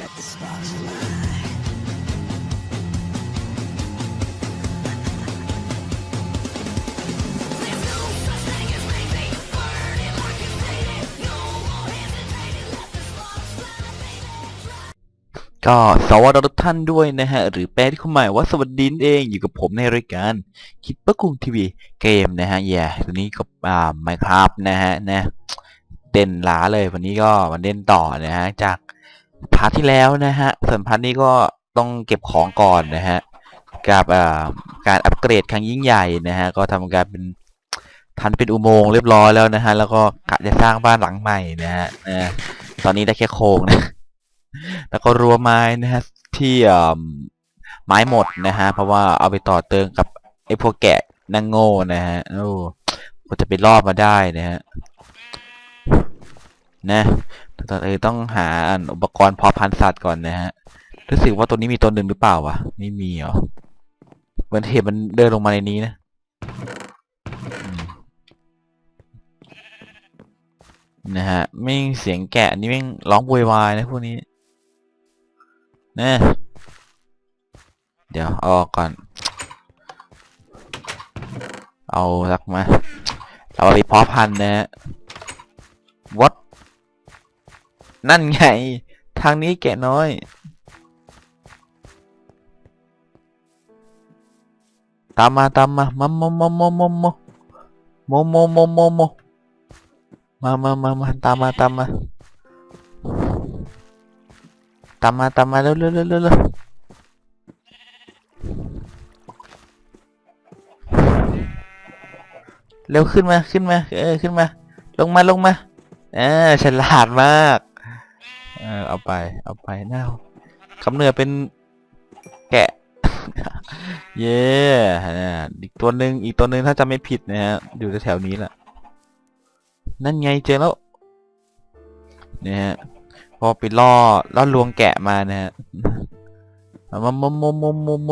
Let the sparks fly. There's no such thing as lazy. Burn Let ก็สวัสดีทุกท่านด้วยนะฮะ หรือแปลที่คุณหมายว่าสวัสดีนเองอยู่กับผมในรายการคิดประกุงทีวีเกมนะฮะแย่ตัวนี้ก็อ่าไมครับนะฮะนะเด่นหลาเลยวันนี้ก็มาเล่นต่อนะฮะจาก พาร์ทที่แล้วนะฮะส่วนพาร์ทนี้ก็ต้องเก็บของก่อนนะฮะกับการอัปเกรดครั้งยิ่งใหญ่นะฮะก็ทำการเป็นทันเป็นอุโมงค์เรียบร้อยแล้วนะฮะแล้วก็กะจะสร้างบ้านหลังใหม่นะฮะตอนนี้ได้แค่โครงนะแล้วก็รั้วไม้นะฮะที่ไม้หมดนะฮะเพราะว่าเอาไปต่อเติมกับไอ้พวกแกะนางโง่นะฮะโอ้ก็จะไปรอบมาได้นะฮะ นะแต่เออต้องหาอุปกรณ์พาะพันสัตว์ก่อนนะฮะรู้สึกว่าตัวนี้มีตัวหนึ่งหรือเปล่าวะไม่มีหรอเหมือนเห็นมันเดินลงมาในนี้นะนะฮะไม่เสียงแกะนี่แม่ร้องโวยวายนะพวกนี้นะเดี๋ยวเอาออกก่อน เอาสักมา เอาไปเพาะพันธุ์นะฮะวัด นั่นไง ทางนี้แกะน้อย ตามมาตามมามาโมโมโมโมโมโมโมโมโมโมมามามามาตามมาตามมาตามมาตามมาเร็วเร็วเร็วเร็วเร็วเร็วขึ้นมาขึ้นมา เออขึ้นมา ลงมาลงมาเออฉลาดมาก เออเอาไป เอาไปน่าคำเนื้อเป็นแกะ เย้นะอีกตัวหนึ่งอีกตัวหนึ่งถ้าจำไม่ผิดนะฮะอยู่แถวนี้แหละนั่นไงเจอแล้วเนี่ยฮะพอไปล่อล่อลวงแกะมานะฮะมาโมโมโมโมโม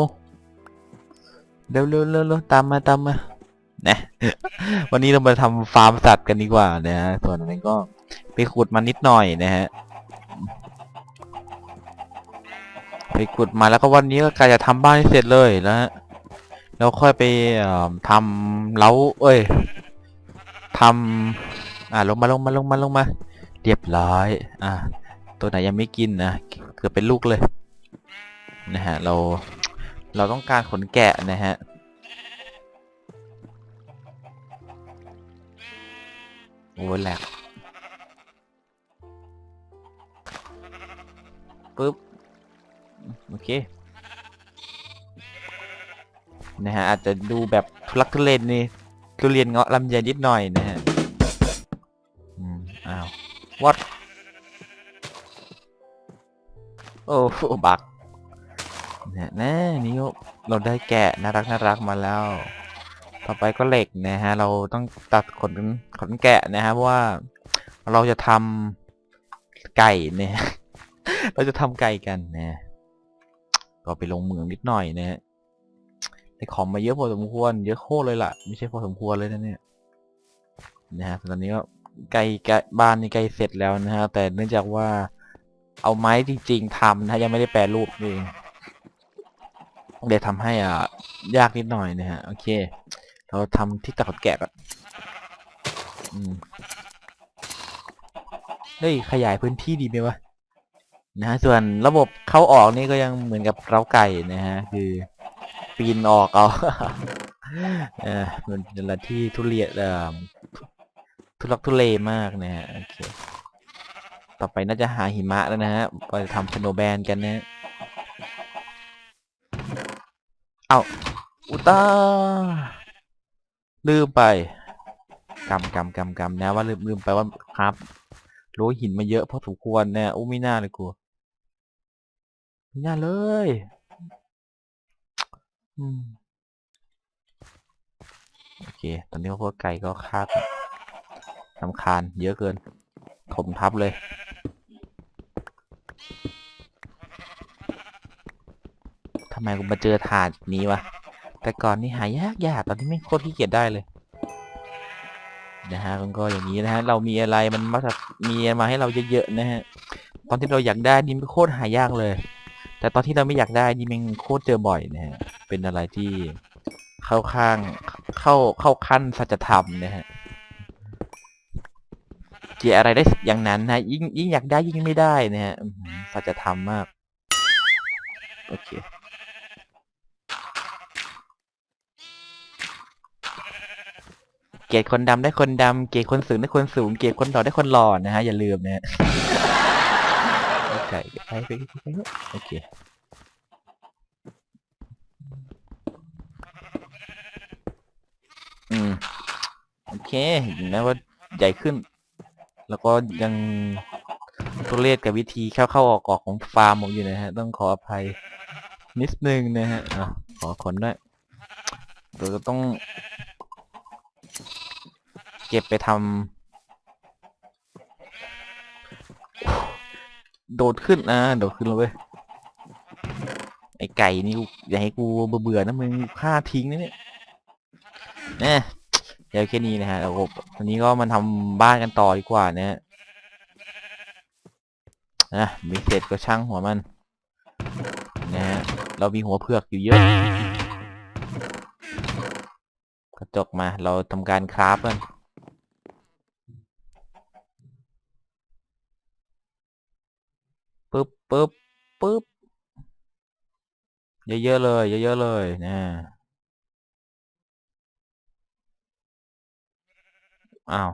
เร็วเร็วเร็วเร็วตามมาตามมานะวันนี้เรามาทำฟาร์มสัตว์กันดีกว่านะฮะส่วนนั้นก็ไปขุดมานิดหน่อยนะฮะ ไปขุดมาแล้วก็วันนี้ก็กะจะทำบ้านให้เสร็จเลยแล้วฮะแล้วค่อยไปทำเล้า เอ้ยทำอ่าลงมาลงมาลงมาลงมา เรียบร้อย อะตัวไหนยังไม่กินนะเกือบเป็นลูกเลยนะฮะเราเราต้องการขนแกะนะฮะโอ้ยแหลกปึ๊บ โอเค นะฮะ อาจจะดูแบบทุลักทุเลนนี่ทุเรียนเงาะลำไยนิดหน่อยนะฮะ อืม อ้าว what โอ้โหบักเนี่ยแน่นี่เราได้แกะน่ารักน่ารักมาแล้ว ต่อไปก็เหล็กนะฮะ เราต้องตัดขนขนแกะนะฮะเพราะว่าเราจะทำไก่เนี่ย เราจะทำไก่กันนะ ก็ไปลงเมืองนิดหน่อยนะฮะได้ของมาเยอะพอสมควร เยอะโคตรเลยล่ะ ไม่ใช่พอสมควรเลยนะเนี่ยนะฮะตอนนี้ก็ใกล้ใกล้บ้านนี่ใกล้เสร็จแล้วนะฮะแต่เนื่องจากว่าเอาไม้จริง ๆทำนะฮะยังไม่ได้แปรรูปนี่เองเดี๋ยวทำให้อะยากนิดหน่อยนะฮะโอเค เราทำที่ตัดขนแกะก่อนอืมเฮ้ยขยายพื้นที่ดีไหมวะ นะฮะส่วนระบบเข้าออกนี่ก็ยังเหมือนกับเล้าไก่นะฮะ คือปีนออกเอาเออมันเป็นอะไรที่ทุเรียนเอ่อทุลักทุเลมากนะฮะโอเคต่อไปน่าจะหาหิมะแล้วนะฮะไปทำสโนแบนกันนะเอาอุตาลืมไปกำกำกำกำนะว่าลืมลืมไปว่าครับรู้หินมาเยอะพอสมควรนะอู้ไม่น่าเลยกู ไม่น่าเลยอืมโอเค ตอนนี้พวกไก่ก็คาบสำคาญเยอะเกิน ถมทับเลย ทำไมกูมาเจอถาดนี้วะ แต่ก่อนนี่หายากยากตอนนี้ไม่โคตรขี้เกียจได้เลย นะฮะมันก็อย่างนี้นะฮะ เรามีอะไรมันมักจะมีมาให้เราเยอะๆนะฮะ ตอนที่เราอยากได้นี่มันโคตรหายากเลย แต่ตอนที่เราไม่อยากได้นี่มันโคตรเจอบ่อยนะฮะเป็นอะไรที่เข้าข้างเข้าเข้าขั้นสัจธรรมนะฮะเจออะไรได้อย่างนั้นนะยิ่งยิ่งอยากได้ยิ่งไม่ได้นะฮะสัจธรรมมากโอเคเกลียดคนดำได้คนดำเกลียดคนสูงได้คนสูงเกลียดคนหล่อได้คนหล่อนะฮะอย่าลืมนะฮะ ไปไปไปไปโอเคอืมโอเคถึงแม้ว่าใหญ่ขึ้น แล้วก็ยังตัวเลขกับวิธีเข้าเข้าออกออกของฟาร์มผมอยู่นะฮะ ต้องขออภัยนิดนึงนะฮะอะขอขนด้วยเดี๋ยวจะต้อง เก็บไปทำ โดดขึ้นนะโดดขึ้นเลยเว้ยไอไก่นี่กูอย่าให้กูเบื่อๆนะมึงฆ่าทิ้งนะเนี่ยเนี่ยเดี๋ยวแค่นี้นะฮะแล้วก็วันนี้ก็มาทำบ้านกันต่อดีกว่านะฮะนะมีเศษก็ช่างหัวมันนะฮะเรามีหัวเผือกอยู่เยอะกระจกมา เราทำการคราฟกัน ปึ๊บปึ๊บปึ๊บเยอะๆเลยเยอะๆเลยนะอ้าว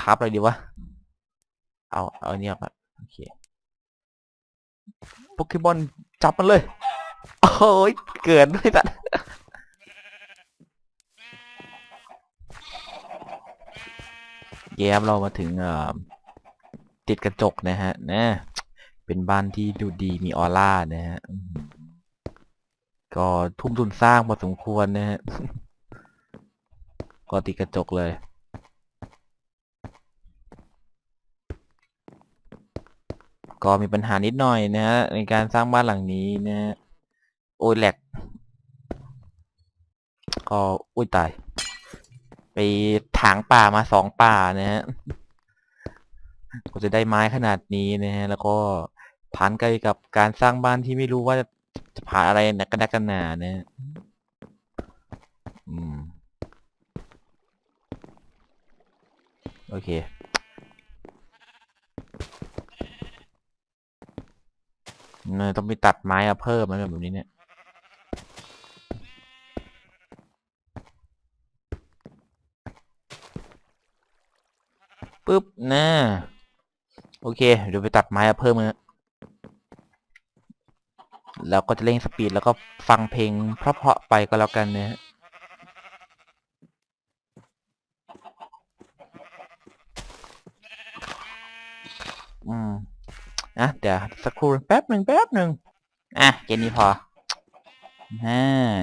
คราฟอะไรดีวะ เอาเอาอันนี้ออกมาโอเคโปเกมอนจับมันเลย โอ้ยเกินด้วยสัตว์เย้ครับเรามาถึงเอ่อ ติดกระจกนะฮะนะเป็นบ้านที่ดูดีมีออร่านะฮะก็ทุ่มทุนสร้างพอสมควรนะฮะก็ติดกระจกเลยก็มีปัญหานิดหน่อยนะฮะในการสร้างบ้านหลังนี้นะฮะโอ้ยแหลกก็อุ้ยตาย ไปถางป่ามาสองป่านะฮะ ก็จะได้ไม้ขนาดนี้นะฮะ แล้วก็ผ่านไกลกับการสร้างบ้านที่ไม่รู้ว่าจะผ่านอะไรนักกันนักกันหนานะฮะอืม โอเคเนยต้องไปตัดไม้อะเพิ่มอะไรแบบนี้เนี่ยปึ๊บนะ โอเค เดี๋ยวไปตัดไม้เพิ่มนะแล้วก็จะเร่งสปีดแล้วก็ฟังเพลงเพราะๆไปก็แล้วกันเนะฮะอืมอะเดี๋ยวสักครู่แป๊บหนึ่งแป๊บหนึ่งอะแค่นี้พออ่า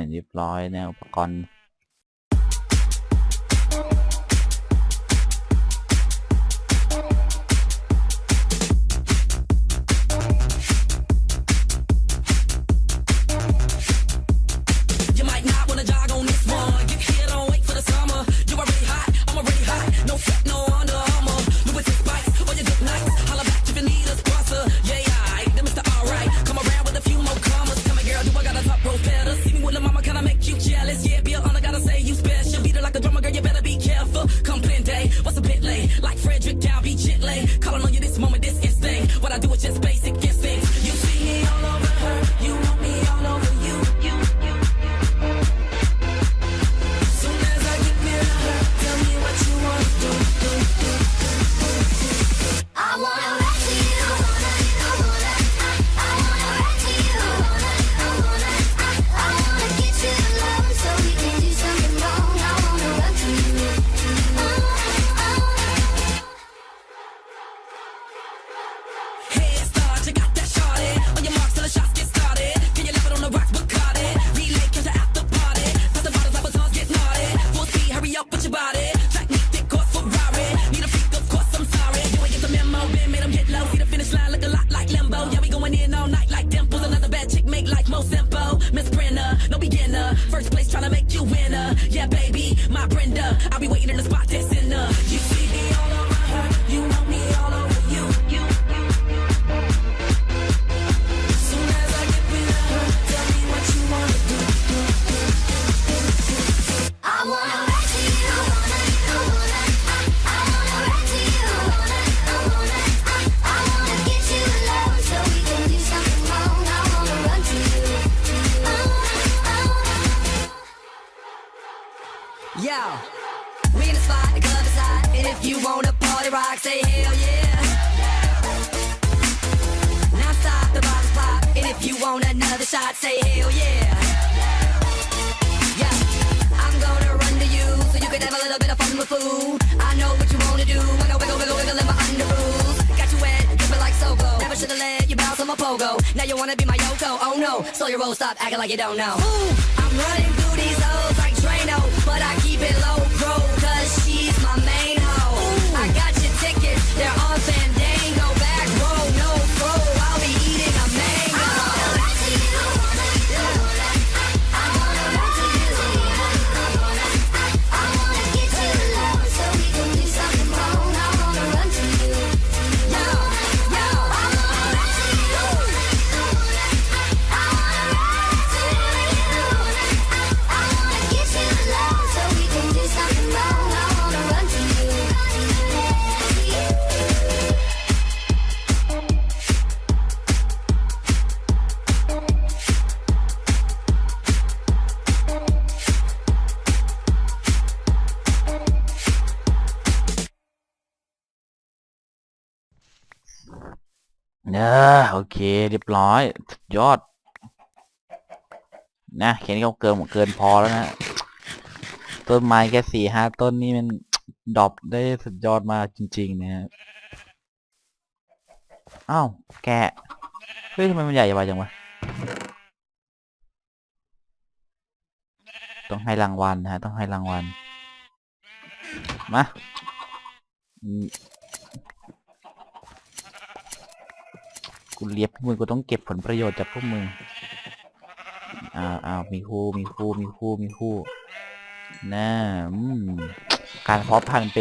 เรียบร้อยนะอุปกรณ์ Roll, stop acting like you don't know. Ooh, I'm running เนอโอเค เรียบร้อยสุดยอด นะแค่นี้ก็เกินเกินพอแล้วนะ ต้นไม้แค่สี่ห้าต้นนี่มันดรอปได้สุดยอดมาจริง ๆ นะฮะอ้าวแกะเฮ้ยทำไมมันใหญ่ไปจังวะต้องให้รางวัลนะฮะ ต้องให้รางวัล มาอืม กูเลียบพวกมึงกูต้องเก็บผลประโยชน์จากพวกมึงอ้าวอ้าวมีคู่มีคู่มีคู่มีคู่น่าอืมการเพาะพันธุ์ไป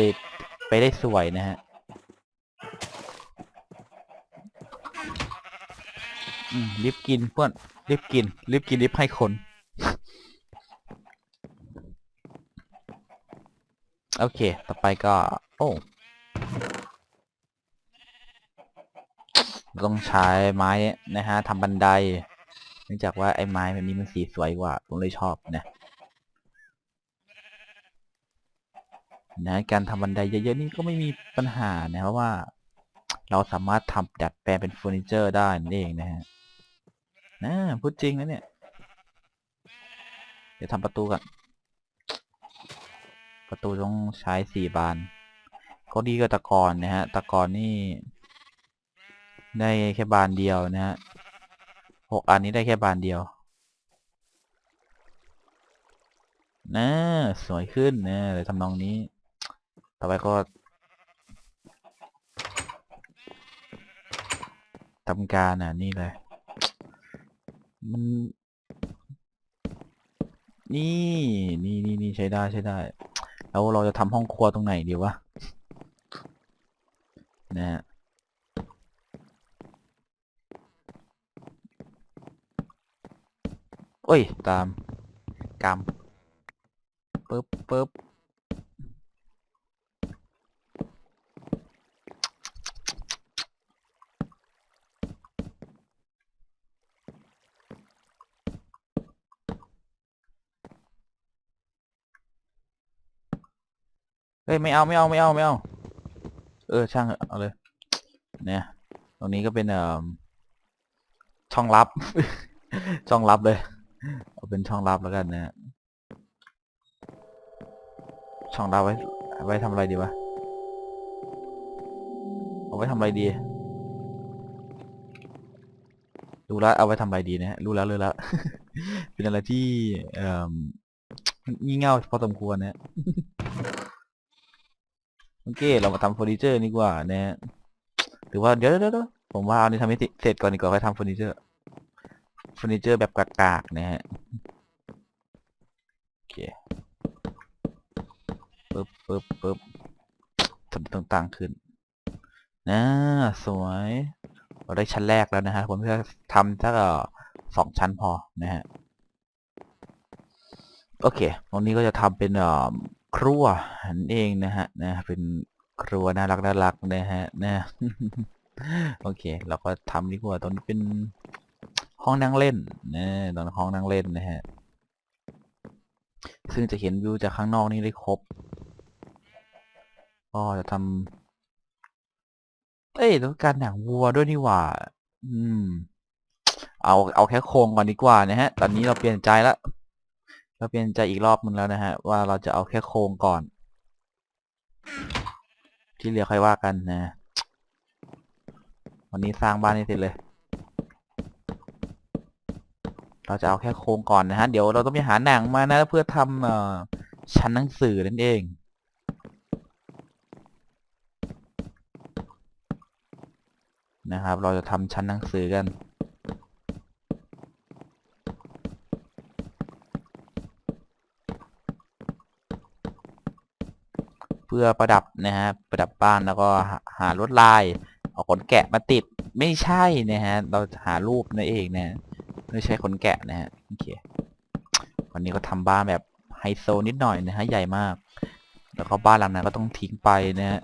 ไปได้สวยนะฮะรีบกินเพื่อนรีบกินรีบกินรีบให้คนโอเค ต่อไปก็ โอ้ ต้องใช้ไม้นะฮะทำบันได เนื่องจากว่าไอ้ไม้แบบนี้มันสีสวยกว่า ผมเลยชอบนะนะการทำบันไดเยอะๆนี่ก็ไม่มีปัญหานะเพราะว่า เราสามารถทำดัดแปลงเป็นเฟอร์นิเจอร์ได้นั่นเองนะฮะนะพูดจริงนะเนี่ย เดี๋ยวทำประตูก่อนประตูต้องใช้สี่บานก็ดีกว่าตะกอนนะฮะตะกอนนี่ ได้แค่บานเดียวนะฮะหกอันนี้ได้แค่บานเดียวนะสวยขึ้นนะเลยทำนองนี้ ต่อไปก็ทำการอะนี่เลย มัน นี่นี่นี่นี่ใช้ได้ใช้ได้ แล้วเราจะทำห้องครัวตรงไหนดีวะนะฮะ โอ้ย ตามกรรมปึ๊บปึ๊บเฮ้ยไม่เอาไม่เอาไม่เอาไม่เอา เออช่างเอะเอาเลย เนี่ย ตรงนี้ก็เป็นเอ่อช่องลับ ช่องลับเลย เอาเป็นช่องลับแล้วกันนะฮะช่องลับไว้ ไว้ทำอะไรดีวะ เอาไว้ทำอะไรดี รู้แล้วเอาไว้ทำอะไรดีนะฮะ รู้แล้วรู้แล้ว เป็นอะไรที่เอ่องี่เง่าพอสมควรนะฮะโอเค เรามาทำเฟอร์นิเจอร์ดีกว่านะหรือว่าเดี๋ยวเดี๋ยวผมว่าเอานี้ทำให้เสร็จก่อนดีกว่าค่อยทำเฟอร์นิเจอร์ เฟอร์นิเจอร์แบบกากๆนะฮะโอเคปึ๊บปึ๊บปึ๊บทำต่างๆขึ้นนะสวยเราได้ชั้นแรกแล้วนะฮะผมจะทำสักสองชั้นพอนะฮะโอเค ตรงนี้ก็จะทำเป็นครัวนั่นเองนะฮะนะเป็นครัวน่ารักน่ารักนะฮะนะโอเค เราก็ทำดีกว่าตรงนี้เป็น ห้องนั่งเล่นนะตรงห้องนั่งเล่นนะฮะ ซึ่งจะเห็นวิวจากข้างนอกนี่ได้ครบ ก็จะทำเอ้ยต้องการหนังวัวด้วยนี่หว่า อืม เอาเอาแค่โครงก่อนดีกว่านะฮะ ตอนนี้เราเปลี่ยนใจแล้วเราเปลี่ยนใจอีกรอบนึงแล้วนะฮะ ว่าเราจะเอาแค่โครงก่อน ที่เหลือค่อยว่ากันนะวันนี้สร้างบ้านให้เสร็จเลย เราจะเอาแค่โครงก่อนนะฮะ เดี๋ยวเราต้องไปหาหนังมานะเพื่อทำเอ่อชั้นหนังสือนั่นเอง นะครับ เราจะทำชั้นหนังสือกัน เพื่อประดับนะฮะประดับบ้านแล้วก็หาลวดลาย เอาขนแกะมาติดไม่ใช่นะฮะ เราจะหารูปนั่นเองนะ ไม่ใช่ขนแกะนะฮะโอเควันนี้ก็ทำบ้านแบบไฮโซนิดหน่อยนะฮะใหญ่มาก แล้วก็บ้านหลังนั้นก็ต้องทิ้งไปนะฮะ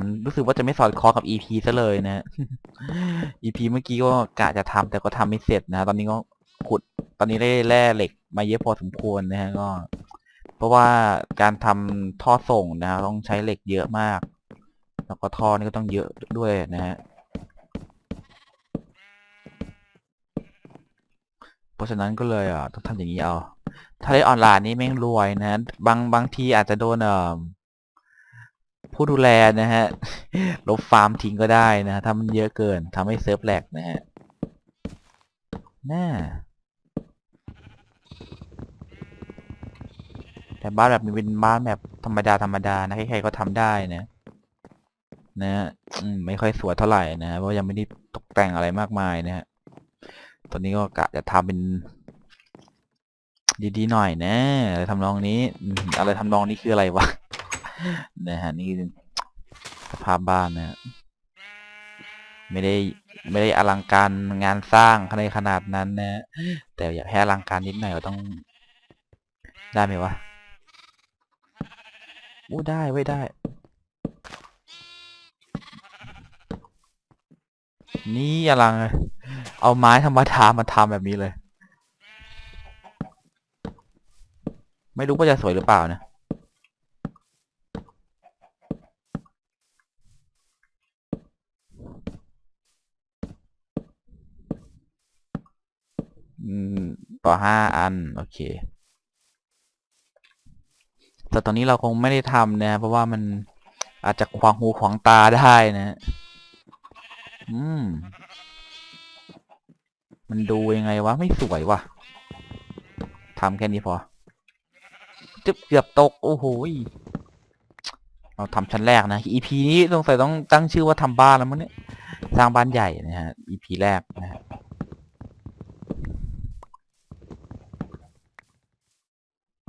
มันรู้สึกว่าจะไม่สอดคล้องกับ EP ซะเลยนะฮะ EP เมื่อกี้ก็กะจะทำแต่ก็ทำไม่เสร็จนะฮะตอนนี้ก็ขุดตอนนี้ได้แร่เหล็กมาเยอะพอสมควรนะฮะก็ เพราะว่าการทำท่อส่งนะฮะต้องใช้เหล็กเยอะมาก แล้วก็ท่อนี่ก็ต้องเยอะด้วยนะฮะเพราะฉะนั้นก็เลยอะต้องทำอย่างนี้เอา ถ้าเล่นออนไลน์นี่แม่งรวยนะ บางบางทีอาจจะโดนเอ่อผู้ดูแลนะฮะลบฟาร์มทิ้งก็ได้นะฮะถ้ามันเยอะเกินทำให้เซิร์ฟแหลกนะฮะน่าแต่บ้านแบบนี้เป็นบ้านแบบธรรมดาธรรมดานะใครๆก็ทำได้นะ นะฮะไม่ค่อยสวยเท่าไหร่นะฮะเพราะยังไม่ได้ตกแต่งอะไรมากมายนะฮะตอนนี้ก็กะจะทำเป็นดีๆหน่อยนะอะไรทำนองนี้อะไรทำนองนี้คืออะไรวะนะฮะนี่สภาพบ้านนะฮะไม่ได้ไม่ได้อลังการงานสร้างในขนาดนั้นนะ แต่อยากให้อลังการนิดหน่อยก็ต้อง ได้ไหมวะอู้ได้ไว้ได้ นี่อลังเลยเอาไม้ธรรมดามาทำแบบนี้เลย ไม่รู้ว่าจะสวยหรือเปล่านะอืมต่อห้าอัน โอเค แต่ตอนนี้เราคงไม่ได้ทำนะ เพราะว่ามันอาจจะขวางหูขวางตาได้นะ อืม มันดูยังไงวะ ไม่สวยวะทำแค่นี้พอจะเกือบตก โอ้โหเราทำชั้นแรกนะ EP นี้สงสัยต้องตั้งชื่อว่าทำบ้านแล้วมั้งเนี่ย สร้างบ้านใหญ่นะฮะ EP แรกนะฮะ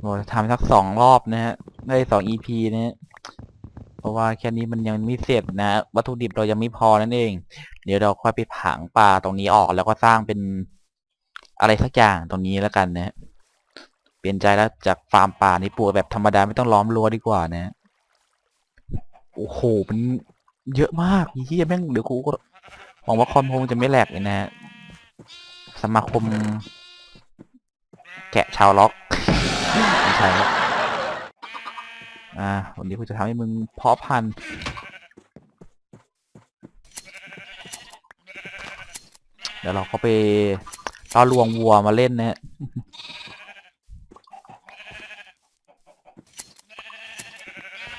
เราจะทำสักสองรอบนะฮะ ได้สอง EP นะฮะ เพราะว่าแค่นี้มันยังไม่เสร็จนะ วัตถุดิบเรายังไม่พอนั่นเอง เดี๋ยวเราค่อยไปผางปลาตรงนี้ออกแล้วก็สร้างเป็นอะไรสักอย่างตรงนี้แล้วกันนะเปลี่ยนใจแล้วจากฟาร์มปลานี่ปลูกแบบธรรมดาไม่ต้องล้อมรั้วดีกว่านะโอ้โหมันเยอะมากเฮียแม่งเดี๋ยวกูก็หวังว่าคอมคงจะไม่แหลกเลยนะฮะสมาคม แกะชาวล็อกไม่ใช่ อ่าวันนี้กูจะทำให้มึงเพาะพันธุ์เดี๋ยวเราก็ไปล่อลวงวัวมาเล่นนะฮะ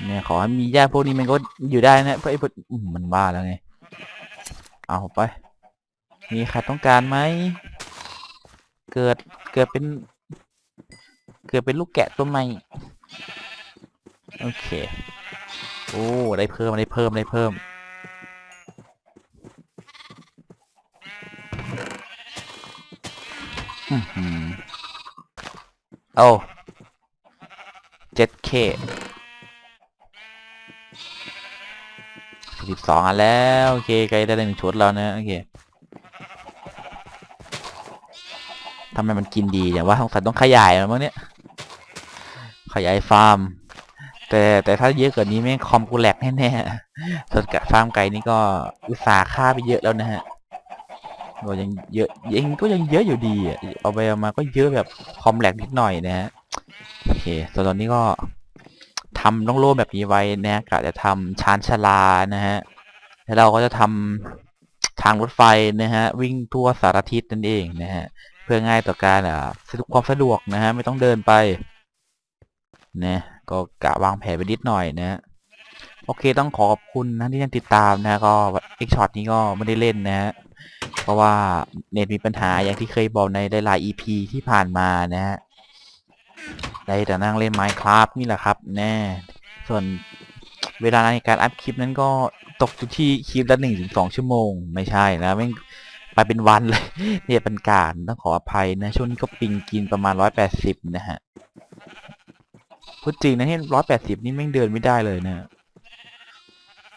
เนี่ยขอให้มีหญ้าพวกนี้มันก็อยู่ได้นะเพราะไอ้พวกมมันบ้าแล้วไง เอาไป มีใครต้องการไหม เกิดเกิดเป็น เกิดเป็นลูกแกะตัวใหม่ โอเค โอ้ ได้เพิ่ม ได้เพิ่ม ได้เพิ่มอือหือโอ้เจ็ดเคสิบสองอันแล้ว โอเคใกล้ได้หนึ่งชุดแล้วนะ โอเคทำไมมันกินดีอย่างว่าสงสัยต้องขยายมันมั้งเนี่ย ขยายฟาร์ม แต่แต่ถ้าเยอะกว่านี้แม่งคอมกูแหลกแน่ๆส่วนกับฟาร์มไก่นี่ก็อุตสาห์ฆ่าไปเยอะแล้วนะฮะก็ยังเยอะยังก็ยังเยอะอยู่ดีอะเอาไปเอามาก็เยอะแบบคอมแหลกนิดหน่อยนะฮะโอเคส่วนตอนนี้ก็ทำล่องๆแบบนี้ไว้นะกะจะทำชานชลานะฮะแล้วเราก็จะทำทางรถไฟนะฮะ วิ่งทั่วสารทิศนั่นเองนะฮะ เพื่อง่ายต่อการอ่าสะดวกความสะดวกนะฮะ ไม่ต้องเดินไปนะ ก็กะวางแผนไปนิดหน่อยนะฮะโอเคต้องขอขอบคุณนะที่ยังติดตามนะก็เอ็กช็อตนี้ก็ไม่ได้เล่นนะฮะเพราะว่าเน็ตมีปัญหาอย่างที่เคยบอกในหลายๆ EP ที่ผ่านมานะฮะได้แต่นั่งเล่น Minecraft นี่แหละครับแน่ส่วนเวลาในการอัพคลิปนั้นก็ตกอยู่ที่คลิปละหนึ่งถึงสองชั่วโมง ไม่ใช่นะไม่ไปเป็นวันเลยเนี่ยเป็นการต้องขออภัยนะช่วงนี้ก็ปิงกินประมาณร้อยแปดสิบนะฮะ พูดจริงนะที่ร้อยแปดสิบนี่แม่งเดินไม่ได้เลยนะ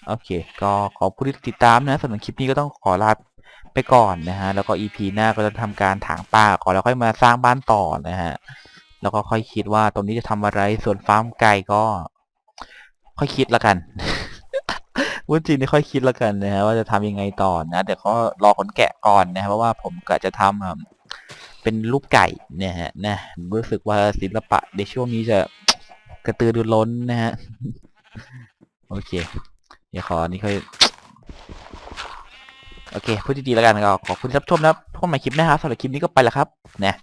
โอเค ก็ขอบคุณที่ติดตามนะสำหรับคลิปนี้ก็ต้องขอลาไปก่อนนะฮะ แล้วก็ EP หน้าก็จะทำการถางป่าก่อนแล้วค่อยมาสร้างบ้านต่อนะฮะ แล้วก็ค่อยคิดว่าตรงนี้จะทำอะไร ส่วนฟาร์มไก่ก็ ค่อยคิดละกันพูดจริงนี่ค่อยคิดละกันนะฮะว่าจะทำยังไงต่อนะเดี๋ยวก็รอขนแกะก่อนนะฮะเพราะว่าผมก็จะทำอะเป็นรูปไก่เนี่ยฮะนะรู้สึกว่าศิลปะในช่วงนี้จะ กระตือรือร้นนะฮะ โอเค เดี๋ยวขออันนี้ค่อย โอเค พูดดีๆแล้วกันก็ขอบคุณที่รับชมนะครับพบกันใหม่คลิปหน้าครับสำหรับคลิปนี้ก็ไปแล้วครับ นะ